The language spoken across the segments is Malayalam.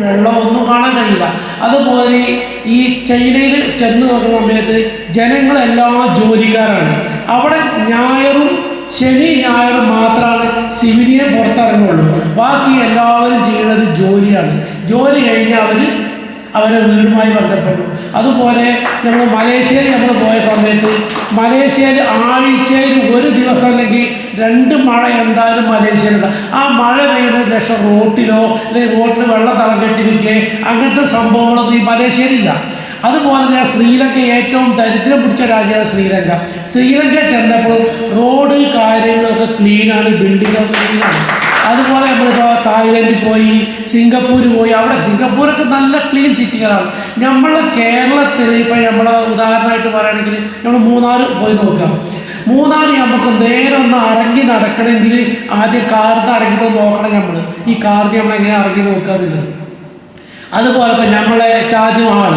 വെള്ളം ഒന്നും കാണാൻ കഴിയില്ല. അതുപോലെ ഈ ചൈനയിൽ ചെന്ന് നോക്കുന്ന സമയത്ത് ജനങ്ങളെല്ലാം ജോലിക്കാരാണ്. അവിടെ ഞായറും ശനി ഞായറും മാത്രമാണ് സിവിലിയെ പുറത്തിറങ്ങുള്ളൂ. ബാക്കി എല്ലാവരും ചെയ്യുന്നത് ജോലിയാണ്. ജോലി കഴിഞ്ഞാൽ അവർ അവരെ വീടുമായി ബന്ധപ്പെട്ടു. അതുപോലെ നമ്മൾ മലേഷ്യയിൽ നമ്മൾ പോയ സമയത്ത് മലേഷ്യയിൽ ആഴ്ചയിൽ ഒരു ദിവസം അല്ലെങ്കിൽ രണ്ട് മഴ എന്തായാലും മലേഷ്യയിലുണ്ട്. ആ മഴ പെയ്യുന്ന ലക്ഷം റോട്ടിലോ അല്ലെങ്കിൽ റോട്ടിൽ വെള്ളം തളകെട്ടി നിൽക്കേ അങ്ങനത്തെ സംഭവങ്ങളൊന്നും ഈ മലേഷ്യയിലില്ല. അതുപോലെ തന്നെ ശ്രീലങ്ക ഏറ്റവും ദരിദ്രം പിടിച്ച രാജ്യമാണ് ശ്രീലങ്ക. ശ്രീലങ്ക ചെന്നപ്പോൾ റോഡ് കാര്യങ്ങളൊക്കെ ക്ലീനാണ് ബിൽഡിങ്ങൊക്കെ ക്ലീനാണ് അതുപോലെ നമ്മളിപ്പോൾ തായ്ലൻഡിൽ പോയി സിംഗപ്പൂർ പോയി അവിടെ സിംഗപ്പൂരൊക്കെ നല്ല ക്ലീൻ സിറ്റികളാണ് നമ്മൾ കേരളത്തിൽ ഇപ്പോൾ നമ്മൾ ഉദാഹരണമായിട്ട് പറയുകയാണെങ്കിൽ നമ്മൾ മൂന്നാർ പോയി നോക്കാം. മൂന്നാർ നമുക്ക് നേരെ ഒന്ന് ഇറങ്ങി നടക്കണമെങ്കിൽ ആദ്യം കാർത്ത് ഇറങ്ങിയിട്ട് നോക്കണം നമ്മൾ ഈ കാർത്ത് നമ്മൾ എങ്ങനെ നോക്കാറില്ല അതുപോലെ ഇപ്പം നമ്മളെ താജ്മഹൽ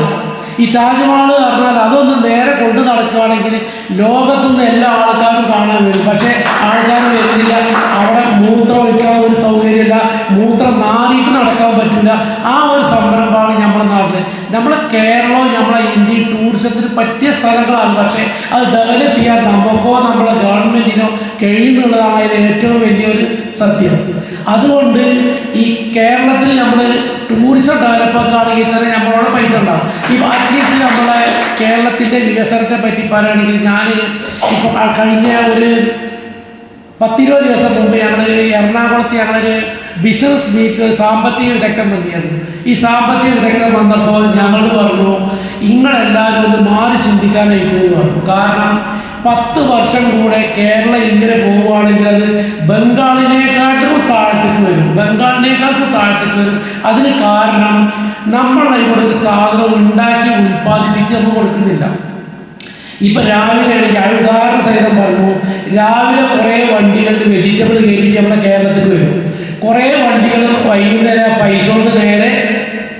ഈ താജ്മഹൽ പറഞ്ഞാൽ അതൊന്ന് നേരെ കൊണ്ടു നടക്കുകയാണെങ്കിൽ ലോകത്തുനിന്ന് എല്ലാ ആൾക്കാരും കാണാൻ വരും. പക്ഷേ ആൾക്കാർ വരുന്നില്ല. അവിടെ മൂത്രം ഒഴിക്കാൻ ഒരു സൗകര്യമില്ല. മൂത്രം നാറിയിട്ട് നടക്കാൻ പറ്റില്ല ആ ഒരു സംരംഭമാണ് നമ്മുടെ നാട്ടിൽ നമ്മളെ കേരളവും നമ്മളെ ഇന്ത്യ ടൂറിസത്തിന് പറ്റിയ സ്ഥലങ്ങളാണ്. പക്ഷേ അത് ഡെവലപ്പ് ചെയ്യാൻ നമുക്കോ നമ്മുടെ ഗവൺമെന്റിനോ കഴിയുന്നുള്ളതാണ് അതിൽ ഏറ്റവും വലിയൊരു സത്യം. അതുകൊണ്ട് ഈ കേരളത്തിൽ നമ്മൾ ടൂറിസം ഡെവലപ്പൊക്കെ ആണെങ്കിൽ തന്നെ നമ്മളോട് പൈസ ഉണ്ടാവും. ഇപ്പോൾ അറ്റ്ലീസ്റ്റ് നമ്മളെ കേരളത്തിന്റെ വികസനത്തെ പറ്റി പറയുകയാണെങ്കിൽ ഞാൻ ഇപ്പോൾ കഴിഞ്ഞ ഒരു പത്തിരുപത് ദിവസം മുമ്പ് ഞങ്ങളൊരു എറണാകുളത്ത് ഞങ്ങളൊരു ബിസിനസ് മീറ്റ് സാമ്പത്തിക വിദഗ്ധൻ വന്നിരുന്നു ഈ സാമ്പത്തിക വിദഗ്ധൻ വന്നപ്പോൾ ഞങ്ങൾ പറഞ്ഞു നിങ്ങളെല്ലാവരും ഒന്ന് മാറി ചിന്തിക്കാനായിരിക്കുമെന്ന് പറഞ്ഞു കാരണം പത്ത് വർഷം കൂടെ കേരളം ഇങ്ങനെ പോവുകയാണെങ്കിൽ അത് ബംഗാളിനേക്കാട്ടും താഴത്തേക്ക് വരും. ബംഗാളിനേക്കാൾക്കും താഴത്തേക്ക് വരും. അതിന് കാരണം നമ്മൾ ഇവിടെ ഒരു സാധനം ഉണ്ടാക്കി ഉൽപ്പാദിപ്പിച്ച് നമ്മൾ കൊടുക്കുന്നില്ല. ഇപ്പം രാവിലെ ആണെങ്കിൽ ഉദാഹരണ സഹിതം പറഞ്ഞു രാവിലെ കുറേ വണ്ടികളിൽ വെജിറ്റബിൾ കയറ്റിയിട്ട് നമ്മുടെ കേരളത്തിൽ വരും കുറേ വണ്ടികൾ വൈകുന്നേരം പൈസ കൊണ്ട് നേരെ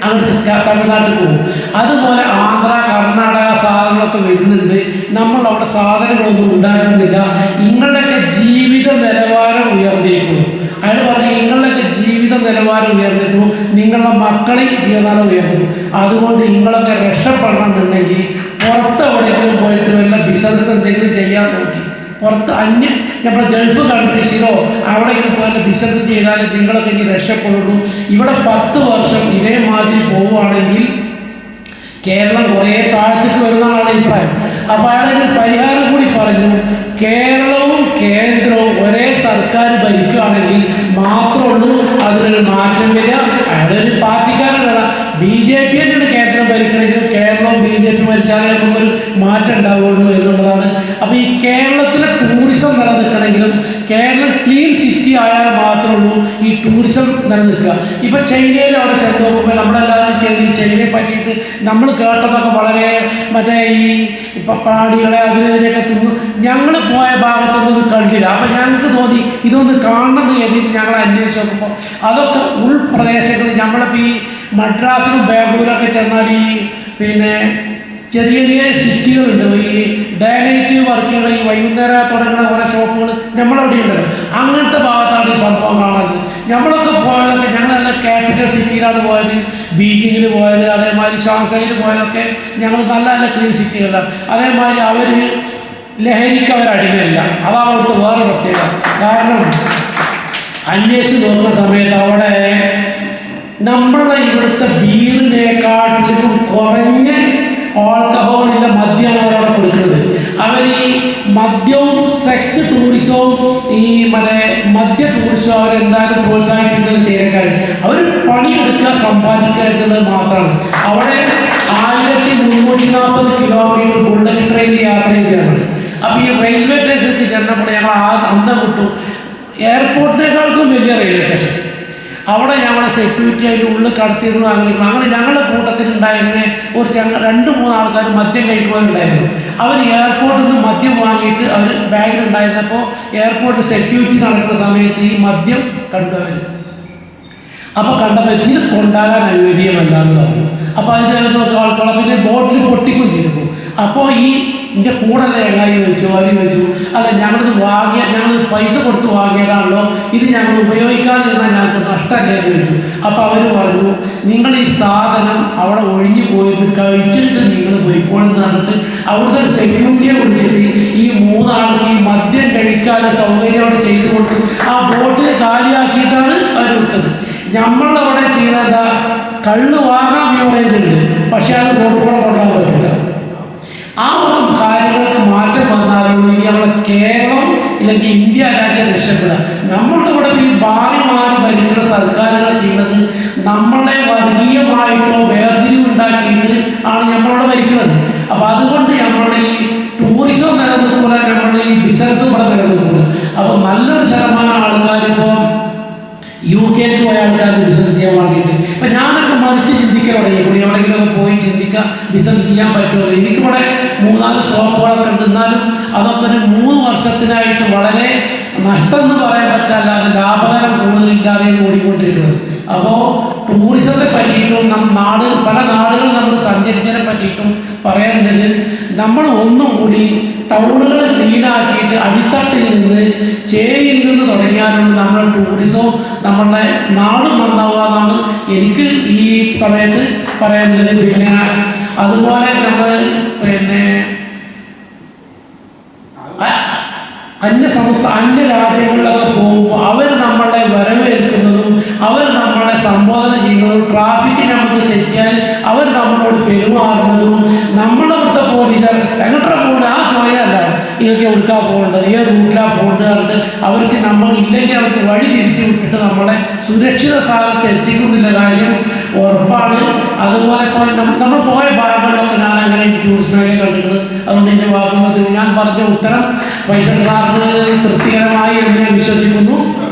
അങ്ങോട്ട് ക- തമിഴ്നാട്ടിൽ പോകും. അതുപോലെ ആന്ധ്ര കർണാടക സാധനങ്ങളൊക്കെ വരുന്നുണ്ട്. നമ്മൾ അവിടെ സാധനങ്ങളൊന്നും ഉണ്ടാക്കുന്നില്ല. നിങ്ങളുടെയൊക്കെ ജീവിത നിലവാരം ഉയർന്നിരിക്കുന്നു. അയാൾ പറഞ്ഞു നിങ്ങളുടെയൊക്കെ ജീവിത നിലവാരം ഉയർന്നിരിക്കുന്നു. നിങ്ങളുടെ മക്കളെ ജീവിതനിലവാരം ഉയർന്നു അതുകൊണ്ട് നിങ്ങളൊക്കെ രക്ഷപ്പെടണം എന്നുണ്ടെങ്കിൽ പുറത്ത് എവിടെയെങ്കിലും പോയിട്ട് വല്ല ബിസിനസ് എന്തെങ്കിലും ചെയ്യാൻ നോക്കി. പുറത്ത് അന്യ നമ്മുടെ ഗൾഫ് കൺട്രീസിലോ അവിടെയൊക്കെ പോലെ ബിസിനസ് ചെയ്താൽ നിങ്ങളൊക്കെ ഇനി രക്ഷപ്പെടുള്ളൂ ഇവിടെ പത്ത് വർഷം ഇതേമാതിരി പോവുകയാണെങ്കിൽ കേരളം കുറേ താഴത്തേക്ക് വരുന്നതാണ് അഭിപ്രായം. അപ്പോൾ അയാളൊരു പരിഹാരം കൂടി പറഞ്ഞു. കേരളവും കേന്ദ്രവും ഒരേ സർക്കാർ ഭരിക്കുകയാണെങ്കിൽ മാത്രമുള്ളൂ അതിനൊരു മാറ്റം വരിക. അയാളൊരു പാർട്ടിക്കാരനാണ്. ബി ജെ പി തന്നെയാണ് കേന്ദ്രം ഭരിക്കണമെങ്കിലും കേരളവും ബി ജെ പി ഭരിച്ചാലേ നമുക്കൊരു മാറ്റം ഉണ്ടാവുള്ളൂ എന്നുള്ളതാണ്. അപ്പോൾ ഈ കേരളത്തിലെ ടൂറിസം നിലനിൽക്കണമെങ്കിലും കേരളം ക്ലീൻ സിറ്റി ആയാൽ മാത്രമേ ഉള്ളൂ ഈ ടൂറിസം നിലനിൽക്കുക. ഇപ്പം ചൈനയിൽ അവിടെ ചെന്ന് നോക്കുമ്പോൾ നമ്മളെല്ലാവരും ഈ ചൈനയെ പറ്റിയിട്ട് നമ്മൾ കേട്ടതൊക്കെ വളരെ മറ്റേ ഈ പ്രാണികളെ അതിനെതിരെയൊക്കെ തിന്നു. ഞങ്ങൾ പോയ ഭാഗത്തൊന്നും കണ്ടില്ല. അപ്പം ഞങ്ങൾക്ക് തോന്നി ഇതൊന്ന് കാണണമെന്ന് കരുതിയിട്ട് ഞങ്ങൾ അന്വേഷിച്ച് നോക്കുമ്പോൾ അതൊക്കെ ഉൾപ്രദേശങ്ങളിൽ നമ്മളിപ്പോൾ ഈ മദ്രാസിലും ബാംഗ്ലൂരൊക്കെ ചെന്നാൽ ഈ പിന്നെ ചെറിയ ചെറിയ സിറ്റികളുണ്ട് ഈ ഡേ നൈറ്റ് വർക്ക് ചെയ്യണ ഈ വൈകുന്നേരം തുടങ്ങുന്ന കുറേ ഷോപ്പുകൾ നമ്മളവിടെ ഉണ്ടല്ലോ അങ്ങനത്തെ ഭാഗത്താണ് ഈ സംഭവം കാണാറ്. നമ്മളൊക്കെ പോയതൊക്കെ തന്നെ ക്യാപിറ്റൽ സിറ്റിയിലാണ് പോയത്. ബീജിങ്ങിൽ പോയത് അതേമാതിരി ഷാങ്ഹായിൽ പോയതൊക്കെ ഞങ്ങൾ നല്ല നല്ല ക്ലീൻ സിറ്റികളാണ് അതേമാതിരി അവർ ലഹരിക്ക് അവർ അടിമയില്ല. അതാണ് അവിടുത്തെ വേറെ പ്രത്യേകത. കാരണം അന്വേഷിച്ച് നോക്കുന്ന സമയത്ത് അവിടെ നമ്മളെ ഇവിടുത്തെ ബീറിനെക്കാട്ടിലും കുറഞ്ഞ ആൾക്കഹോളിന്റെ മദ്യമാണ് അവരവിടെ കൊടുക്കുന്നത്. അവർ ഈ മദ്യവും സെക്സ് ടൂറിസവും ഈ മറ്റേ മദ്യ ടൂറിസം അവരെന്തായാലും പ്രോത്സാഹിപ്പിക്കുന്നത് ചെയ്യാൻ കാര്യം അവർ പണിയെടുക്കുക സമ്പാദിക്കുക എന്നുള്ളത് മാത്രമാണ്. അവിടെ ആയിരത്തി മുന്നൂറ്റി നാൽപ്പത് കിലോമീറ്റർ ബുള്ളറ്റ് ട്രെയിനിൽ യാത്ര ചെയ്യുകയാണ് അപ്പോൾ ഈ റെയിൽവേ സ്റ്റേഷനിൽ ചെന്നപ്പോൾ ഞങ്ങൾ ആ അന്തം കിട്ടും എയർപോർട്ടിനേക്കാൾക്കും വലിയ റെയിൽവേ സ്റ്റേഷൻ അവിടെ ഞങ്ങളെ സെക്യൂരിറ്റി ആയിട്ട് ഉള്ളിൽ കടത്തിയിരുന്നു അങ്ങനെ. അങ്ങനെ ഞങ്ങളുടെ കൂട്ടത്തിലുണ്ടായിരുന്ന ഒരു ഞങ്ങൾ രണ്ട് മൂന്ന് ആൾക്കാർ മദ്യം കഴിക്കുവാനുണ്ടായിരുന്നു അവർ എയർപോർട്ടിൽ നിന്ന് മദ്യം വാങ്ങിയിട്ട് അവർ ബാഗിലുണ്ടായിരുന്നപ്പോൾ എയർപോർട്ടിൽ സെക്യൂരിറ്റി നടക്കുന്ന സമയത്ത് ഈ മദ്യം കണ്ടവർ അപ്പോൾ കണ്ടപ്പോൾ ഇത് കൊണ്ടാകാൻ അനുവദീയമല്ല എന്ന് പറഞ്ഞു അപ്പോൾ അതിന്റെ ആൾക്കുള്ള പിന്നെ ബോട്ടിൽ പൊട്ടിക്കും അപ്പോൾ ഈ എന്റെ കൂടെ തേങ്ങായി ചോദിച്ചു അവർ ചോദിച്ചു അല്ല ഞങ്ങളിത് വാങ്ങിയ ഞങ്ങൾ പൈസ കൊടുത്ത് വാങ്ങിയതാണല്ലോ. ഇത് ഞങ്ങൾ ഉപയോഗിക്കാതിരുന്നാൽ ഞങ്ങൾക്ക് നഷ്ടമല്ലേ എന്ന് ചോദിച്ചു അപ്പോൾ അവർ പറഞ്ഞു നിങ്ങൾ ഈ സാധനം അവിടെ ഒഴിഞ്ഞു പോയത് കഴിച്ചിട്ട് നിങ്ങൾ പോയിക്കോളെന്ന് പറഞ്ഞിട്ട് അവിടുത്തെ ഒരു സെക്യൂരിറ്റിയെ വിളിച്ചിട്ട് ഈ മൂന്നാൾക്ക് ഈ മദ്യം കഴിക്കാനുള്ള സൗകര്യം അവിടെ ചെയ്തു കൊടുത്തു. ആ ബോട്ടിൽ കാലിയാക്കിയിട്ടാണ് അവർ വിട്ടത്. നമ്മളവിടെ ചെയ്യുന്നത് എന്താ? കള്ള് വാങ്ങാൻ ബ്യൂറേജ് പക്ഷെ അത് ബോട്ടുകൂടെ കൊണ്ടുപോകാൻ പറ്റില്ല. ആ ഒരു കാര്യങ്ങൾക്ക് മാറ്റം വന്നാലുള്ളൂ ഇനി നമ്മളെ കേരളം ഇല്ലെങ്കിൽ ഇന്ത്യ രാജ്യം രക്ഷപ്പെടുക നമ്മളുടെ കൂടെ ഈ മാറി ഭരിക്കുന്ന സർക്കാരുകൾ ചെയ്യുന്നത് നമ്മളെ വർഗീയമായിട്ടോ വേർതിരിവുണ്ടാക്കിയിട്ട് ആണ് നമ്മളവിടെ ഭരിക്കുന്നത്. അപ്പോൾ അതുകൊണ്ട് നമ്മളുടെ ഈ ടൂറിസം നിലനിൽക്കുക നമ്മളുടെ ഈ ബിസിനസ് ഇവിടെ നിലനിൽക്കുക അപ്പോൾ നല്ലൊരു ശതമാനം ആൾക്കാരിപ്പോൾ യു കെക്ക് പോയ ആൾക്കാർ ബിസിനസ് ചെയ്യാൻ വേണ്ടിയിട്ട്. ഇപ്പം ഞാനൊക്കെ മറിച്ച് ചിന്തിക്കാൻ തുടങ്ങി. ഇവിടെ എവിടെയെങ്കിലുമൊക്കെ പോയി ചിന്തിക്കുക ബിസിനസ് ചെയ്യാൻ പറ്റുമല്ലോ എനിക്കിവിടെ മൂന്നാൽ ഷോപ്പുകളൊക്കെ ഉണ്ട്. എന്നാലും അതൊക്കെ ഒരു മൂന്ന് വർഷത്തിനായിട്ട് വളരെ നഷ്ടം എന്ന് പറയാൻ പറ്റല്ലാതെ ലാഭകരം കൂടുതലില്ലാതെയാണ് ഓടിക്കൊണ്ടിരിക്കുന്നത്. അപ്പോൾ ടൂറിസത്തെ പറ്റിയിട്ടും നം നാട് പല നാടുകൾ നമ്മൾ സഞ്ചരിച്ചതിനെ പറ്റിയിട്ടും പറയാനുള്ളത് നമ്മൾ ഒന്നും കൂടി ടൗണുകൾ ക്ലീനാക്കിയിട്ട് അടിത്തട്ടിൽ നിന്ന് ചേരിയിൽ നിന്ന് തുടങ്ങിയാലുണ്ട് നമ്മുടെ ടൂറിസവും നമ്മളുടെ നാടും നന്നാവുക എന്നാണ് എനിക്ക് ഈ സമയത്ത് പറയാനുള്ളത്. പിന്നെ അതുപോലെ നമ്മൾ പിന്നെ അന്യ സംസ്ഥാന അന്യ രാജ്യങ്ങളിലൊക്കെ പോകുമ്പോൾ അവർ നമ്മളെ വരവേൽക്കുന്നതും അവർ നമ്മളെ സംബോധന ചെയ്യുന്നതും ട്രാഫിക് നമുക്ക് തെറ്റിയാൽ അവർ നമ്മളോട് പെരുമാറുന്നതും നമ്മളിവിടുത്തെ പോലീസുകാർ എങ്ങോട്ടാ പോകുന്നത് ആ ചോയല്ല. ഇതൊക്കെ എവിടുക്കാ പോകേണ്ടത്? ഏത് റൂട്ടിലാണ് പോകേണ്ടത് അവർക്ക് നമ്മൾ ഇല്ലെങ്കിൽ അവർക്ക് വഴി തിരിച്ചു വിട്ടിട്ട് നമ്മളെ സുരക്ഷിത സ്ഥാനത്ത് എത്തിക്കുന്നില്ല കാര്യം. ഉറപ്പാണ്. അതുപോലെ നമ്മൾ പോയ ഭാഗങ്ങളിലൊക്കെ ഞാൻ അങ്ങനെ ടൂറിസ്റ്റ് മേഖല കണ്ടിട്ടുണ്ട്. അതുകൊണ്ട് എന്റെ വാക്കുകൾ ഞാൻ പറഞ്ഞ ഉത്തരം ഫൈസൽ സാറിന് തൃപ്തികരമായി എന്ന് ഞാൻ വിശ്വസിക്കുന്നു.